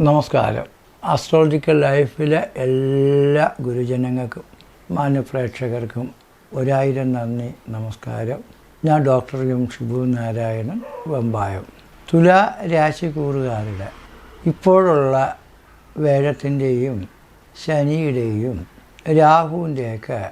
നമസ്കാരം. ആസ്ട്രോളജിക്കൽ ലൈഫിലെ എല്ലാ ഗുരുജനങ്ങൾക്കും മാന്യപ്രേക്ഷകർക്കും ഒരായിരം നന്ദി നമസ്കാരം. ഞാൻ ഡോക്ടർ എം ഷിബു നാരായണൻ വെമ്പായം. തുലാ രാശിക്കൂറുകാരുടെ ഇപ്പോഴുള്ള വേഴത്തിന്റെയും ശനിയുടെയും രാഹുവിന്റെയൊക്കെ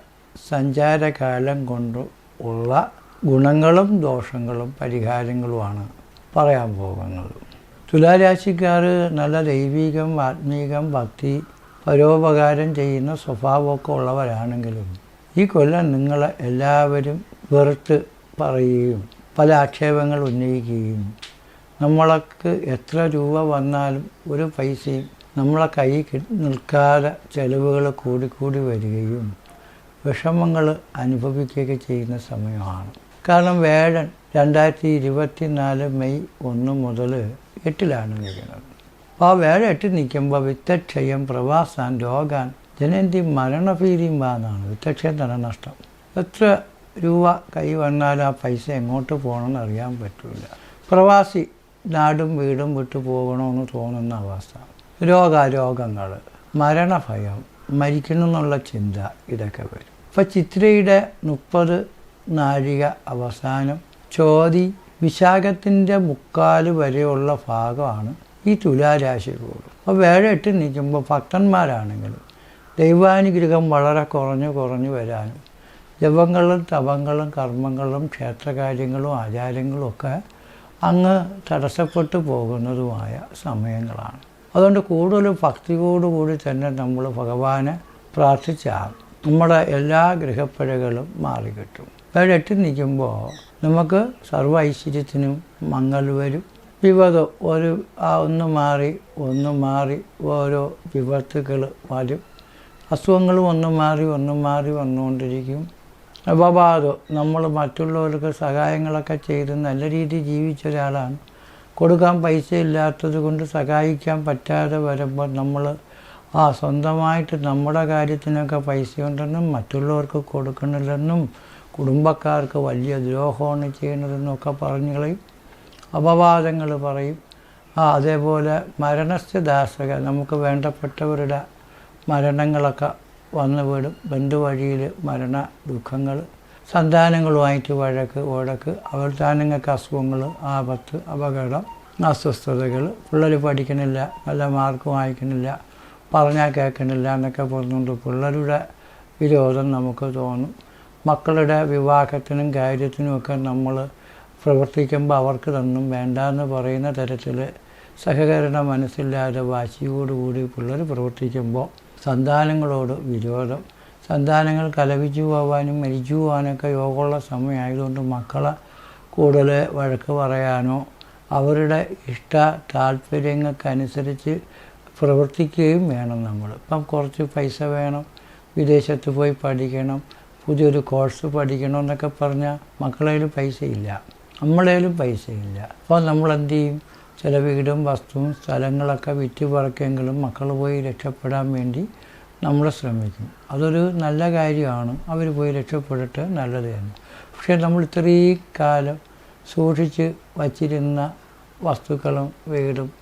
സഞ്ചാരകാലം കൊണ്ട് ഉള്ള ഗുണങ്ങളും ദോഷങ്ങളും പരിഹാരങ്ങളുമാണ് പറയാൻ പോകുന്നത്. തുലാരാശിക്കാർ നല്ല ദൈവികം ആത്മീകം ഭക്തി പരോപകാരം ചെയ്യുന്ന സ്വഭാവമൊക്കെ ഉള്ളവരാണെങ്കിലും ഈ കൊല്ലം നിങ്ങൾ എല്ലാവരും വെറുത്ത് പറയുകയും പല ആക്ഷേപങ്ങൾ ഉന്നയിക്കുകയും നമ്മൾക്ക് എത്ര രൂപ വന്നാലും ഒരു പൈസയും നമ്മളെ കൈ നിൽക്കാതെ ചെലവുകൾ കൂടിക്കൂടി വരികയും വിഷമങ്ങൾ അനുഭവിക്കുകയൊക്കെ ചെയ്യുന്ന സമയമാണ്. കാരണം വേഴൻ രണ്ടായിരത്തി ഇരുപത്തി നാല് മെയ് ഒന്ന് മുതൽ എട്ടിലാണ് നിൽക്കുന്നത് അപ്പോൾ ആ വേഴ എട്ടിൽ നിൽക്കുമ്പോൾ വിത്തക്ഷയം പ്രവാസാൻ രോഗാൻ ജനന്തി മരണഭീതിയും വാന്നാണ് വിത്തക്ഷയം തന്നെ നഷ്ടം. എത്ര രൂപ കൈ വന്നാൽ ആ പൈസ എങ്ങോട്ട് പോകണമെന്ന് അറിയാൻ പറ്റില്ല. പ്രവാസി നാടും വീടും വിട്ടു പോകണമെന്ന് തോന്നുന്ന അവസ്ഥ. രോഗാരോഗങ്ങൾ മരണഭയം മരിക്കണമെന്നുള്ള ചിന്ത ഇതൊക്കെ വരും. ഇപ്പം ചിത്രയുടെ മുപ്പത് നാഴിക അവസാനം ചോതി വിശാഖത്തിന്റെ മുക്കാൽ വരെയുള്ള ഭാഗമാണ് ഈ തുലാരാശി കൂടും അപ്പോൾ വേഴെട്ട് നിൽക്കുമ്പോൾ ഭക്തന്മാരാണെങ്കിൽ ദൈവാനുഗ്രഹം വളരെ കുറഞ്ഞു കുറഞ്ഞു വരാനും ജപങ്ങളും തപങ്ങളും കർമ്മങ്ങളും ക്ഷേത്രകാര്യങ്ങളും ആചാരങ്ങളും ഒക്കെ അങ്ങ് തടസ്സപ്പെട്ടു പോകുന്നതുമായ സമയങ്ങളാണ്. അതുകൊണ്ട് കൂടുതൽ ഭക്തിയോടുകൂടി തന്നെ നമ്മൾ ഭഗവാനെ പ്രാർത്ഥിച്ചാൽ നമ്മുടെ എല്ലാ ഗ്രഹപ്പിഴകളും മാറിക്കിട്ടും. വേഴെട്ടി നിൽക്കുമ്പോൾ നമുക്ക് സർവ ഐശ്വര്യത്തിനും മങ്ങൽ വരും. വിപദം ഒരു ആ ഒന്ന് മാറി ഒന്ന് മാറി ഓരോ വിപത്തുകൾ വരും. അസുഖങ്ങളും ഒന്ന് മാറി ഒന്ന് മാറി വന്നുകൊണ്ടിരിക്കും. അപവാദോ നമ്മൾ മറ്റുള്ളവർക്ക് സഹായങ്ങളൊക്കെ ചെയ്ത് നല്ല രീതിയിൽ ജീവിച്ച ഒരാളാണ്. കൊടുക്കാൻ പൈസ ഇല്ലാത്തത് കൊണ്ട് സഹായിക്കാൻ പറ്റാതെ വരുമ്പോൾ നമ്മൾ ആ സ്വന്തമായിട്ട് നമ്മുടെ കാര്യത്തിനൊക്കെ പൈസ ഉണ്ടെന്നും മറ്റുള്ളവർക്ക് കൊടുക്കണില്ലെന്നും കുടുംബക്കാർക്ക് വലിയ ദ്രോഹമാണ് ചെയ്യുന്നതെന്നൊക്കെ പറഞ്ഞു കളയും. അപവാദങ്ങൾ പറയും. ആ അതേപോലെ മരണസ്ഥിതാസക നമുക്ക് വേണ്ടപ്പെട്ടവരുടെ മരണങ്ങളൊക്കെ വന്നു വീടും. ബന്ധുവഴിയിൽ മരണ ദുഃഖങ്ങൾ സന്താനങ്ങളുമായിട്ട് വഴക്ക് ഓടക്ക് അവർ താനങ്ങൾക്ക് അസുഖങ്ങൾ ആപത്ത് അപകടം അസ്വസ്ഥതകൾ. പിള്ളേർ പഠിക്കണില്ല നല്ല മാർക്ക് വാങ്ങിക്കണില്ല പറഞ്ഞാൽ കേൾക്കണില്ല എന്നൊക്കെ പറഞ്ഞുകൊണ്ട് പിള്ളേരുടെ വിരോധം നമുക്ക് തോന്നും. മക്കളുടെ വിവാഹത്തിനും കാര്യത്തിനുമൊക്കെ നമ്മൾ പ്രവർത്തിക്കുമ്പോൾ അവർക്ക് തന്നും വേണ്ടാന്ന് പറയുന്ന തരത്തിൽ സഹകരണ മനസ്സില്ലാതെ വാശിയോടുകൂടി പിള്ളേർ പ്രവർത്തിക്കുമ്പോൾ സന്താനങ്ങളോട് വിരോധം. സന്താനങ്ങൾ കലവിച്ചു പോവാനും മരിച്ചു പോകാനൊക്കെ യോഗമുള്ള സമയമായതുകൊണ്ട് മക്കളെ കൂടുതൽ വഴക്ക് പറയാനോ അവരുടെ ഇഷ്ട താല്പര്യങ്ങൾക്കനുസരിച്ച് പ്രവർത്തിക്കുകയും വേണം നമ്മൾ ഇപ്പം കുറച്ച് പൈസ വേണം. വിദേശത്ത് പോയി പഠിക്കണം. പുതിയൊരു കോഴ്സ് പഠിക്കണമെന്നൊക്കെ പറഞ്ഞാൽ മക്കളേലും പൈസയില്ല. നമ്മളേലും പൈസയില്ല. അപ്പോൾ നമ്മൾ എന്ത് ചെയ്യും ചില വീടും വസ്തുവും സ്ഥലങ്ങളൊക്കെ വിറ്റ് പറക്കെങ്കിലും മക്കൾ പോയി രക്ഷപ്പെടാൻ വേണ്ടി നമ്മൾ ശ്രമിക്കും. അതൊരു നല്ല കാര്യമാണ്. അവർ പോയി രക്ഷപ്പെട്ടിട്ട് നല്ലത് തന്നെ. പക്ഷേ നമ്മൾ ഇത്രയും കാലം സൂക്ഷിച്ച് വച്ചിരുന്ന വസ്തുക്കളും വീടും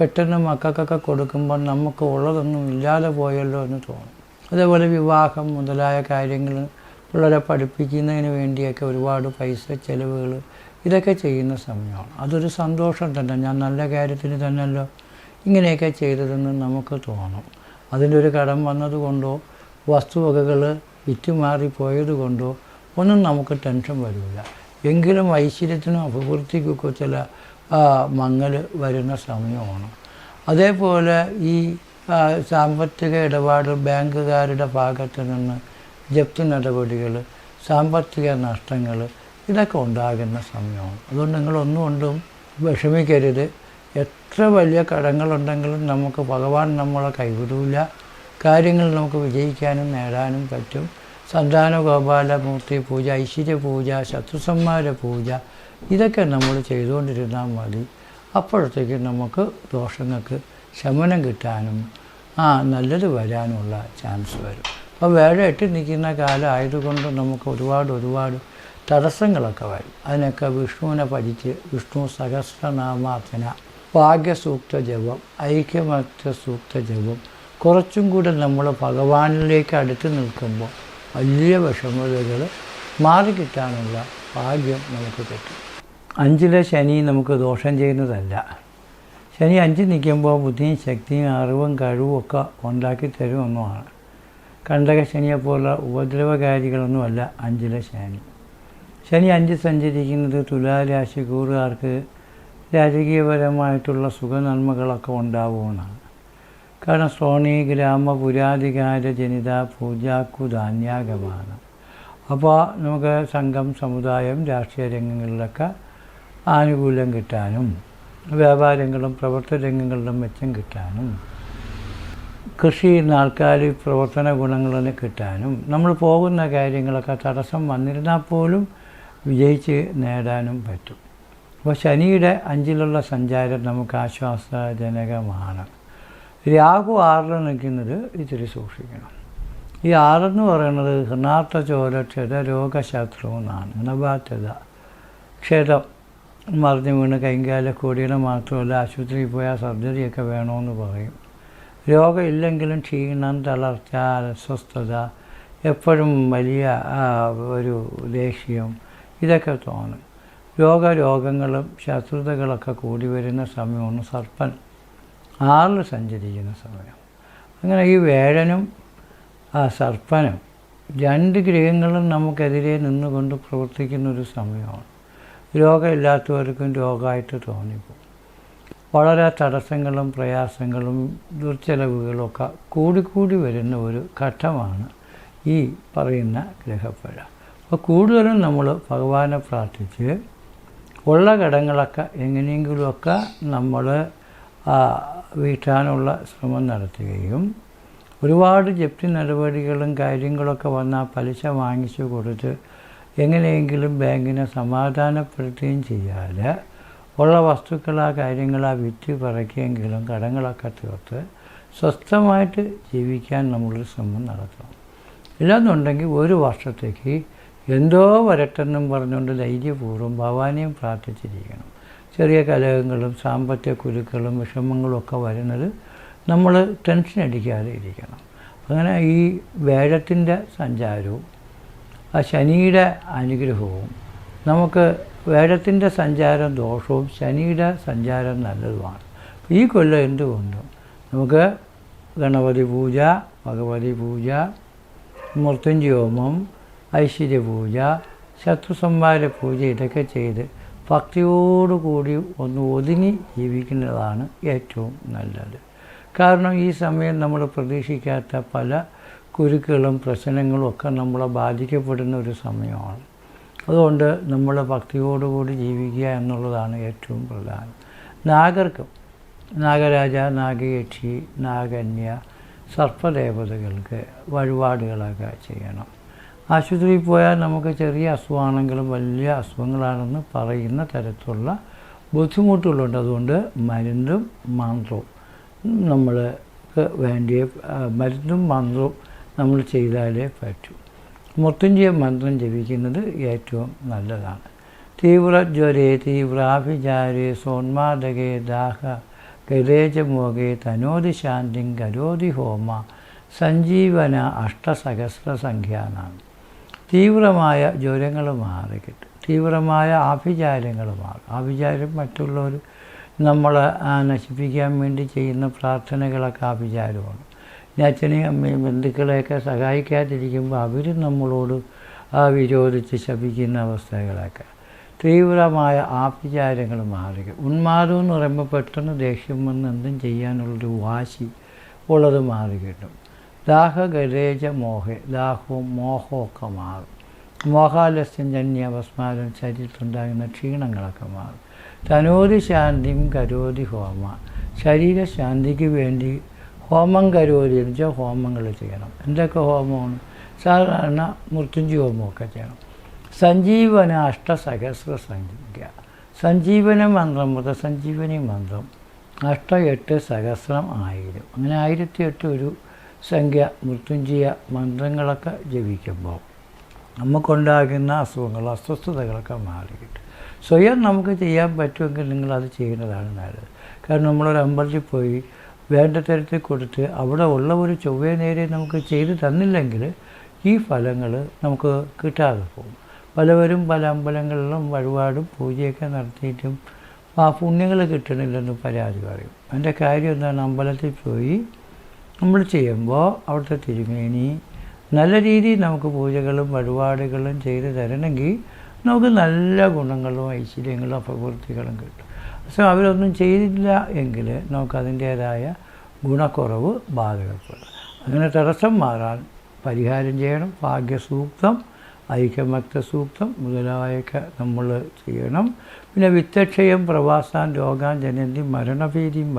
പെട്ടെന്ന് മക്കൾക്കൊക്കെ കൊടുക്കുമ്പോൾ നമുക്ക് ഉള്ളതൊന്നും ഇല്ലാതെ പോയല്ലോ എന്ന് തോന്നും. അതേപോലെ വിവാഹം മുതലായ കാര്യങ്ങൾ പിള്ളേരെ പഠിപ്പിക്കുന്നതിന് വേണ്ടിയൊക്കെ ഒരുപാട് പൈസ ചിലവുകൾ ഇതൊക്കെ ചെയ്യുന്ന സമയമാണ്. അതൊരു സന്തോഷം തന്നെ. ഞാൻ നല്ല കാര്യത്തിന് തന്നെയല്ലോ ഇങ്ങനെയൊക്കെ ചെയ്തതെന്ന് നമുക്ക് തോന്നും. അതിന്റെ ഒരു കടം വന്നതുകൊണ്ടോ വസ്തുവകകൾ വിറ്റുമാറിപ്പോയത് കൊണ്ടോ ഒന്നും നമുക്ക് ടെൻഷൻ വരില്ല. എങ്കിലും ഐശ്വര്യത്തിനും അഭിവൃദ്ധിക്കൊക്കെ ചില മങ്ങൽ വരുന്ന സമയമാണ്. അതേപോലെ ഈ സാമ്പത്തിക ഇടപാട് ബാങ്കുകാരുടെ ഭാഗത്ത് നിന്ന് ജപ്തി നടപടികൾ സാമ്പത്തിക നഷ്ടങ്ങൾ ഇതൊക്കെ ഉണ്ടാകുന്ന സമയമാണ്. അതുകൊണ്ട് നിങ്ങളൊന്നും കൊണ്ടും വിഷമിക്കരുത്. എത്ര വലിയ കടങ്ങളുണ്ടെങ്കിലും നമുക്ക് ഭഗവാൻ നമ്മളെ കൈവിടില്ല കാര്യങ്ങൾ നമുക്ക് വിജയിക്കാനും നേടാനും പറ്റും. സന്താന ഗോപാലമൂർത്തി പൂജ ഐശ്വര്യ പൂജ ശത്രുസംഹാര പൂജ ഇതൊക്കെ നമ്മൾ ചെയ്തുകൊണ്ടിരുന്നാൽ മതി. അപ്പോഴത്തേക്ക് നമുക്ക് ദോഷങ്ങൾക്ക് ശമനം കിട്ടാനും ആ നല്ലത് വരാനുള്ള ചാൻസ് വരും. അപ്പോൾ വേഴ എട്ടി നിൽക്കുന്ന കാലം ആയതുകൊണ്ട് നമുക്ക് ഒരുപാട് ഒരുപാട് തടസ്സങ്ങളൊക്കെ വരും. അതിനൊക്കെ വിഷ്ണുവിനെ പഠിച്ച് വിഷ്ണു സഹസ്രനാമാർച്ചന ഭാഗ്യസൂക്ത ജപം ഐക്യമത്യ സൂക്ത ജപം കുറച്ചും കൂടെ നമ്മൾ ഭഗവാനിലേക്ക് അടുത്ത് നിൽക്കുമ്പോൾ വലിയ വിഷമതകൾ മാറിക്കിട്ടാനുള്ള ഭാഗ്യം നമുക്ക് കിട്ടും. അഞ്ചിലെ ശനി നമുക്ക് ദോഷം ചെയ്യുന്നതല്ല. ശനി അഞ്ച് നിൽക്കുമ്പോൾ ബുദ്ധിയും ശക്തിയും അറിവും കഴിവും ഒക്കെ ഉണ്ടാക്കി തരുമെന്നുമാണ് കണ്ടക ശനിയെപ്പോലുള്ള ഉപദ്രവകാരികളൊന്നുമല്ല അഞ്ചിലെ ശനി. ശനി അഞ്ച് സഞ്ചരിക്കുന്നത് തുലാരാശി കൂറുകാർക്ക് രാജകീയപരമായിട്ടുള്ള സുഖനന്മകളൊക്കെ ഉണ്ടാവുമെന്നാണ് കാരണം സോണി ഗ്രാമ പുരാധികാര ജനിത പൂജാക്കു ധാന്യാഗമാണ് അപ്പോൾ നമുക്ക് സംഘം സമുദായം രാഷ്ട്രീയ രംഗങ്ങളിലൊക്കെ ആനുകൂല്യം കിട്ടാനും വ്യാപാരങ്ങളും പ്രവർത്തന രംഗങ്ങളിലും മെച്ചം കിട്ടാനും കൃഷി ചെയ്യുന്ന ആൾക്കാർ പ്രവർത്തന ഗുണങ്ങളെ കിട്ടാനും നമ്മൾ പോകുന്ന കാര്യങ്ങളൊക്കെ തടസ്സം വന്നിരുന്നാൽ പോലും വിജയിച്ച് നേടാനും പറ്റും. അപ്പോൾ ശനിയുടെ അഞ്ചിലുള്ള സഞ്ചാരം നമുക്ക് ആശ്വാസജനകമാണ്. രാഹു ആറിൽ നിൽക്കുന്നത് ഇത്തിരി സൂക്ഷിക്കണം. ഈ ആറെന്ന് പറയുന്നത് ഹൃണാർത്ഥ ചോര ക്ഷത രോഗശാസ്ത്രം എന്നാണ്. ഹൃണബാധ്യത ക്ഷതം. മറിഞ്ഞു വീണ് കൈകാല കോടിയുടെ മാത്രമല്ല ആശുപത്രിയിൽ പോയാൽ സർജറിയൊക്കെ വേണമെന്ന് പറയും. രോഗം ഇല്ലെങ്കിലും ക്ഷീണം തളർച്ച അസ്വസ്ഥത എപ്പോഴും വലിയ ഒരു ദേഷ്യം ഇതൊക്കെ തോന്നും. രോഗരോഗങ്ങളും ശത്രുതകളൊക്കെ കൂടി വരുന്ന സമയമാണ് സർപ്പൻ ആറിൽ സഞ്ചരിക്കുന്ന സമയം. അങ്ങനെ ഈ വേഴനും ആ സർപ്പനും രണ്ട് ഗ്രഹങ്ങളും നമുക്കെതിരെ നിന്നുകൊണ്ട് പ്രവർത്തിക്കുന്ന ഒരു സമയമാണ്. രോഗമില്ലാത്തവർക്കും രോഗമായിട്ട് തോന്നിപ്പോകും. വളരെ തടസ്സങ്ങളും പ്രയാസങ്ങളും ദുർച്ചെലവുകളും ഒക്കെ കൂടിക്കൂടി വരുന്ന ഒരു ഘട്ടമാണ് ഈ പറയുന്ന ഗ്രഹപ്പഴ അപ്പോൾ കൂടുതലും നമ്മൾ ഭഗവാനെ പ്രാർത്ഥിച്ച് ഉള്ള കടങ്ങളൊക്കെ എങ്ങനെയെങ്കിലുമൊക്കെ നമ്മൾ വീട്ടാനുള്ള ശ്രമം നടത്തുകയും ഒരുപാട് ജപ്തി നടപടികളും കാര്യങ്ങളൊക്കെ വന്നാൽ പലിശ വാങ്ങിച്ചു കൊടുത്ത് എങ്ങനെയെങ്കിലും ബാങ്കിനെ സമാധാനപ്പെടുത്തുകയും ചെയ്യാതെ ഉള്ള വസ്തുക്കളാ കാര്യങ്ങളാ വിറ്റ് പറയ്ക്കുമെങ്കിലും കടങ്ങളൊക്കെ തീർത്ത് സ്വസ്ഥമായിട്ട് ജീവിക്കാൻ നമ്മളൊരു ശ്രമം നടത്തണം. ഇല്ലാന്നുണ്ടെങ്കിൽ ഒരു വർഷത്തേക്ക് എന്തോ വരട്ടെന്നും പറഞ്ഞുകൊണ്ട് ധൈര്യപൂർവം ഭവാനിയും പ്രാർത്ഥിച്ചിരിക്കണം. ചെറിയ കലഹങ്ങളും സാമ്പത്തിക കുരുക്കളും വിഷമങ്ങളും ഒക്കെ വരുന്നത് നമ്മൾ ടെൻഷൻ അടിക്കാതെ ഇരിക്കണം. അങ്ങനെ ഈ വേഴത്തിന്റെ സഞ്ചാരവും ആ ശനിയുടെ അനുഗ്രഹവും നമുക്ക് വേദത്തിന്റെ സഞ്ചാരം ദോഷവും ശനിയുടെ സഞ്ചാരം നല്ലതുമാണ്. ഈ കൊല്ലം എന്തുകൊണ്ടും? നമുക്ക് ഗണപതി പൂജ ഭഗവതി പൂജ മൃത്യുഞ്ജയോമം ഐശ്വര്യപൂജ ശത്രുസംഹാര പൂജ ഇതൊക്കെ ചെയ്ത് ഭക്തിയോടുകൂടി ഒന്ന് ഒതുങ്ങി ജീവിക്കുന്നതാണ് ഏറ്റവും നല്ലത്. കാരണം ഈ സമയം നമ്മൾ പ്രതീക്ഷിക്കാത്ത പല കുരുക്കുകളും പ്രശ്നങ്ങളും ഒക്കെ നമ്മളെ ബാധിക്കപ്പെടുന്ന ഒരു സമയമാണ്. അതുകൊണ്ട് നമ്മൾ ഭക്തിയോടുകൂടി ജീവിക്കുക എന്നുള്ളതാണ് ഏറ്റവും പ്രധാനം. നാഗർക്കും നാഗരാജ നാഗയക്ഷി നാഗന്യ സർപ്പദേവതകൾക്ക് വഴിപാടുകളൊക്കെ ചെയ്യണം. ആശുപത്രിയിൽ പോയാൽ നമുക്ക് ചെറിയ അസുഖമാണെങ്കിലും വലിയ അസുഖങ്ങളാണെന്ന് പറയുന്ന തരത്തിലുള്ള ബുദ്ധിമുട്ടുകളുണ്ട്. അതുകൊണ്ട് മരുന്നും മന്ത്രവും നമ്മൾക്ക് വേണ്ടിയ മരുന്നും മന്ത്രവും നമ്മൾ ചെയ്താലേ പറ്റൂ. മൃത്യുഞ്ജയ മന്ത്രം ജപിക്കുന്നത് ഏറ്റവും നല്ലതാണ്. തീവ്രജ്വരേ തീവ്രാഭിചാരേ സോന്മാദകേ ദാഹ ഗലേജമോകേ തനോതി ശാന്തിം കരോതി ഹോമ സഞ്ജീവന അഷ്ടസഹസ്ര സംഖ്യ എന്നാണ് തീവ്രമായ ജ്വരങ്ങൾ മാറി കിട്ടും. തീവ്രമായ ആഭിചാരങ്ങൾ മാറും. ആഭിചാരം മറ്റുള്ളവർ നമ്മളെ നശിപ്പിക്കാൻ വേണ്ടി ചെയ്യുന്ന പ്രാർത്ഥനകളൊക്കെ ആഭിചാരമാണ് അച്ഛനെയും അമ്മയും ബന്ധുക്കളെയൊക്കെ സഹായിക്കാതിരിക്കുമ്പോൾ അവർ നമ്മളോട് വിരോധിച്ച് ശപിക്കുന്ന അവസ്ഥകളൊക്കെ. തീവ്രമായ ആഭിചാരങ്ങൾ മാറുക. ഉന്മാദം എന്ന് പറയുമ്പോൾ പെട്ടെന്ന് ദേഷ്യം വന്ന് എന്തും ചെയ്യാനുള്ളൊരു വാശി ഉള്ളത് മാറി കിട്ടും ദാഹഗരേജ മോഹ ദാഹവും മോഹമൊക്കെ മാറും. മോഹാലസ്യം ജന്യവസ്മാരം ശരീരത്തിലുണ്ടാകുന്ന ക്ഷീണങ്ങളൊക്കെ മാറും. തനോതി ശാന്തിയും കരോതി ഹോമ. ശരീരശാന്തിക്ക് വേണ്ടി ഹോമം കരുവോലി വെച്ചാൽ ഹോമങ്ങൾ ചെയ്യണം. എന്തൊക്കെ ഹോമമാണ്? സാധാരണ മൃത്യുഞ്ജി ഹോമമൊക്കെ ചെയ്യണം. സഞ്ജീവന അഷ്ടസഹസ്ര സംഖ്യ. സഞ്ജീവന മന്ത്രം മൃതസഞ്ജീവനി മന്ത്രം അഷ്ട എട്ട് സഹസ്രം ആയിരം. അങ്ങനെ ആയിരത്തി എട്ട് ഒരു സംഖ്യ മൃത്യുഞ്ജയ മന്ത്രങ്ങളൊക്കെ ജപിക്കുമ്പോൾ നമുക്കുണ്ടാകുന്ന അസുഖങ്ങൾ അസ്വസ്ഥതകളൊക്കെ മാറി കിട്ടും സ്വയം നമുക്ക് ചെയ്യാൻ പറ്റുമെങ്കിൽ നിങ്ങളത് ചെയ്യുന്നതാണ് നല്ലത്. കാരണം നമ്മളൊരു അമ്പലത്തിൽ പോയി വേണ്ട തരത്തിൽ കൊടുത്ത് അവിടെ ഉള്ള ഒരു ചൊവ്വേ നേരെ നമുക്ക് ചെയ്ത് തന്നില്ലെങ്കിൽ ഈ ഫലങ്ങൾ നമുക്ക് കിട്ടാതെ പോകും. പലവരും പല അമ്പലങ്ങളിലും വഴിപാടും പൂജയൊക്കെ നടത്തിയിട്ടും ആ പുണ്യങ്ങൾ കിട്ടണില്ലെന്ന് പരാതി പറയും. എന്റെ കാര്യം എന്താണ്? അമ്പലത്തിൽ പോയി നമ്മൾ ചെയ്യുമ്പോൾ അവിടുത്തെ തിരുമേനി നല്ല രീതിയിൽ നമുക്ക് പൂജകളും വഴിപാടുകളും ചെയ്ത് തരണമെങ്കിൽ നമുക്ക് നല്ല ഗുണങ്ങളും ഐശ്വര്യങ്ങളും അപകീർത്തികളും കിട്ടും. പക്ഷേ അവരൊന്നും ചെയ്തില്ല എങ്കിൽ നമുക്കതിന്റേതായ ഗുണക്കുറവ് ബാധകപ്പെടും. അങ്ങനെ തടസ്സം മാറാൻ പരിഹാരം ചെയ്യണം ഭാഗ്യസൂക്തം ഐക്യമക്ത സൂക്തം മുതലായൊക്കെ നമ്മൾ ചെയ്യണം. പിന്നെ വിത്തക്ഷയം പ്രവാസാൻ രോഗാൻ ജനന്തി മരണഭീതിയും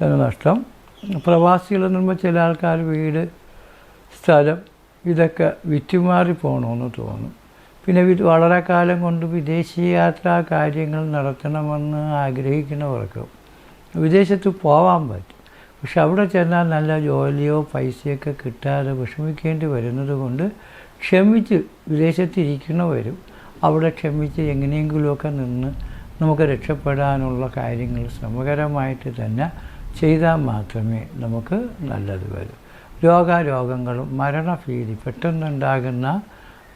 ധനനഷ്ടം. പ്രവാസികളെന്ന് പറയുമ്പോൾ ചില ആൾക്കാർ വീട് സ്ഥലം ഇതൊക്കെ വിറ്റുമാറി പോകണമെന്ന് തോന്നും. പിന്നെ വളരെ കാലം കൊണ്ട് വിദേശയാത്രാ കാര്യങ്ങൾ നടത്തണമെന്ന് ആഗ്രഹിക്കുന്നവർക്ക് വിദേശത്ത് പോവാൻ പറ്റും. പക്ഷെ അവിടെ ചെന്നാൽ നല്ല ജോലിയോ പൈസയൊക്കെ കിട്ടാതെ വിഷമിക്കേണ്ടി വരുന്നത് കൊണ്ട് ക്ഷമിച്ച് വിദേശത്തിരിക്കണവരും അവിടെ ക്ഷമിച്ച് എങ്ങനെയെങ്കിലുമൊക്കെ നിന്ന് നമുക്ക് രക്ഷപ്പെടാനുള്ള കാര്യങ്ങൾ ശ്രമകരമായിട്ട് തന്നെ ചെയ്താൽ മാത്രമേ നമുക്ക് നല്ലത് വരൂ. രോഗാരോഗങ്ങളും മരണഭീതി പെട്ടെന്നുണ്ടാകുന്ന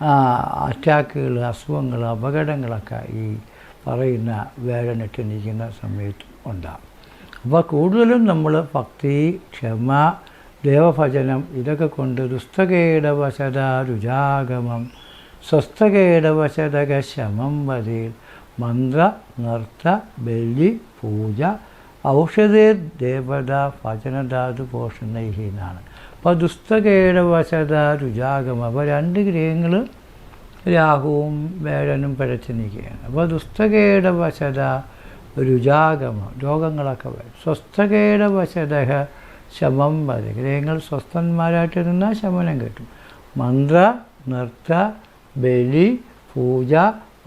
അറ്റാക്കുകൾ അസുഖങ്ങൾ അപകടങ്ങളൊക്കെ ഈ പറയുന്ന വേദനയ്ക്ക് സമയത്ത് ഉണ്ടാകും അപ്പോൾ കൂടുതലും നമ്മൾ ഭക്തി ക്ഷമ ദേവഭജനം ഇതൊക്കെ കൊണ്ട് ദുസ്തകേടവശത രുചാഗമം സ്വസ്ഥകേടവശതക ശമം വരിൽ മന്ത്ര നർത്ത ബലി പൂജ ഔഷധേ ദേവത ഭജനധാതു പോഷണൈഹി രുജാഗമം അപ്പോൾ രണ്ട് ഗ്രഹങ്ങൾ രാഹുവും വേഴനും പിഴച്ച് നിൽക്കുകയാണ്. അപ്പോൾ ദുസ്തകേടവശത രുജാഗമം രോഗങ്ങളൊക്കെ വരും. സ്വസ്ഥകേടവശത ശമം വരെ ഗ്രഹങ്ങൾ സ്വസ്ഥന്മാരായിട്ട് നിന്നാൽ ശമനം കിട്ടും. മന്ത്ര നൃത്ത ബലി പൂജ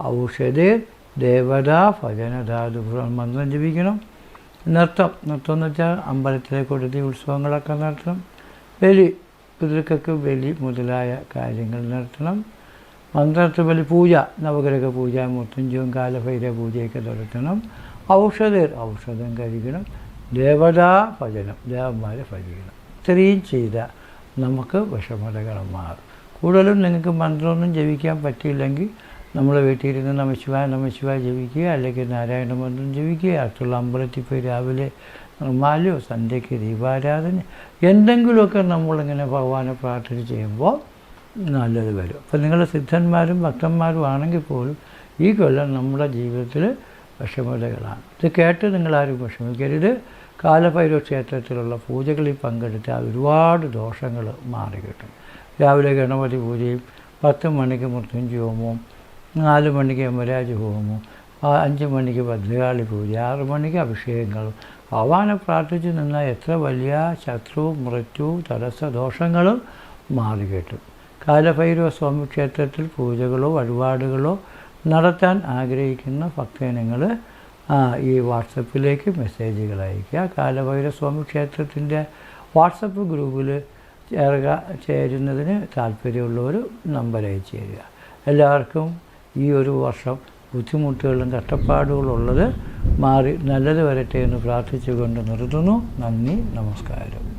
ഔഷധി ദേവത ഭജനധാതു. മന്ത്രം ജപിക്കണം. നൃത്തം. നൃത്തം എന്ന് വെച്ചാൽ അമ്പലത്തിലെ കൊടുത്തി ഉത്സവങ്ങളൊക്കെ നടത്തണം ബലി പിതൃക്കൾക്ക് ബലി മുതലായ കാര്യങ്ങൾ നടത്തണം. മന്ത്രത്ത് ബലി പൂജ നവഗ്രഹ പൂജ മുത്തഞ്ചും കാലഭൈര പൂജയൊക്കെ നടത്തണം. ഔഷധർ ഔഷധം കഴിക്കണം. ദേവതാ ഭജനം ദേവന്മാരെ ഭജിക്കണം. ഇത്രയും ചെയ്ത നമുക്ക് വിഷമതകൾ മാറും കൂടുതലും നിങ്ങൾക്ക് മന്ത്രമൊന്നും ജപിക്കാൻ പറ്റിയില്ലെങ്കിൽ നമ്മൾ വീട്ടിലിരുന്ന് നമശിവായ നമശിവായ ജപിക്കുക അല്ലെങ്കിൽ നാരായണ മന്ത്രം ജപിക്കുക അടുത്തുള്ള അമ്പലത്തിൽ പോയി രാവിലെ നിർമ്മാലയോ സന്ധ്യയ്ക്ക് ദീപാരാധന എന്തെങ്കിലുമൊക്കെ നമ്മളിങ്ങനെ ഭഗവാനെ പ്രാർത്ഥന ചെയ്യുമ്പോൾ നല്ലത് വരും. അപ്പോൾ നിങ്ങൾ സിദ്ധന്മാരും ഭക്തന്മാരും ആണെങ്കിൽ പോലും ഈ കൊല്ലം നമ്മുടെ ജീവിതത്തിൽ വിഷമതകളാണ്. ഇത് കേട്ട് നിങ്ങളാരും വിഷമിക്കരുത്. കാലഭൈരവ ക്ഷേത്രത്തിലുള്ള പൂജകളിൽ പങ്കെടുത്താൽ ഒരുപാട് ദോഷങ്ങൾ മാറി കിട്ടും രാവിലെ ഗണപതി പൂജയും പത്ത് മണിക്ക് മൃത്യുഞ്ചി ഹോമവും നാല് മണിക്ക് യമരാജ ഹോമവും അഞ്ച് മണിക്ക് ഭദ്രകാളി പൂജ ആറ് മണിക്ക് അഭിഷേകങ്ങളും ഭഗവാനെ പ്രാർത്ഥിച്ച് നിന്നാൽ എത്ര വലിയ ശത്രു മൃത്യു തടസ്സ ദോഷങ്ങളും മാറി കിട്ടും. കാലഭൈരവ സ്വാമി ക്ഷേത്രത്തിൽ പൂജകളോ വഴിപാടുകളോ നടത്താൻ ആഗ്രഹിക്കുന്ന ഭക്തജനങ്ങൾ ഈ വാട്സപ്പിലേക്ക് മെസ്സേജുകൾ അയയ്ക്കുക കാലഭൈരവ സ്വാമി ക്ഷേത്രത്തിന്റെ വാട്സപ്പ് ഗ്രൂപ്പിൽ ചേരുക ചേരുന്നതിന് താല്പര്യമുള്ളവർ നമ്പർ അയച്ചു തരിക. എല്ലാവർക്കും ഈ ഒരു വർഷം ബുദ്ധിമുട്ടുകളും കഷ്ടപ്പാടുകളും ഉള്ളത് മാറി നല്ലത് വരട്ടെ എന്ന് പ്രാർത്ഥിച്ചുകൊണ്ട് നിർത്തുന്നു. നന്ദി നമസ്കാരം.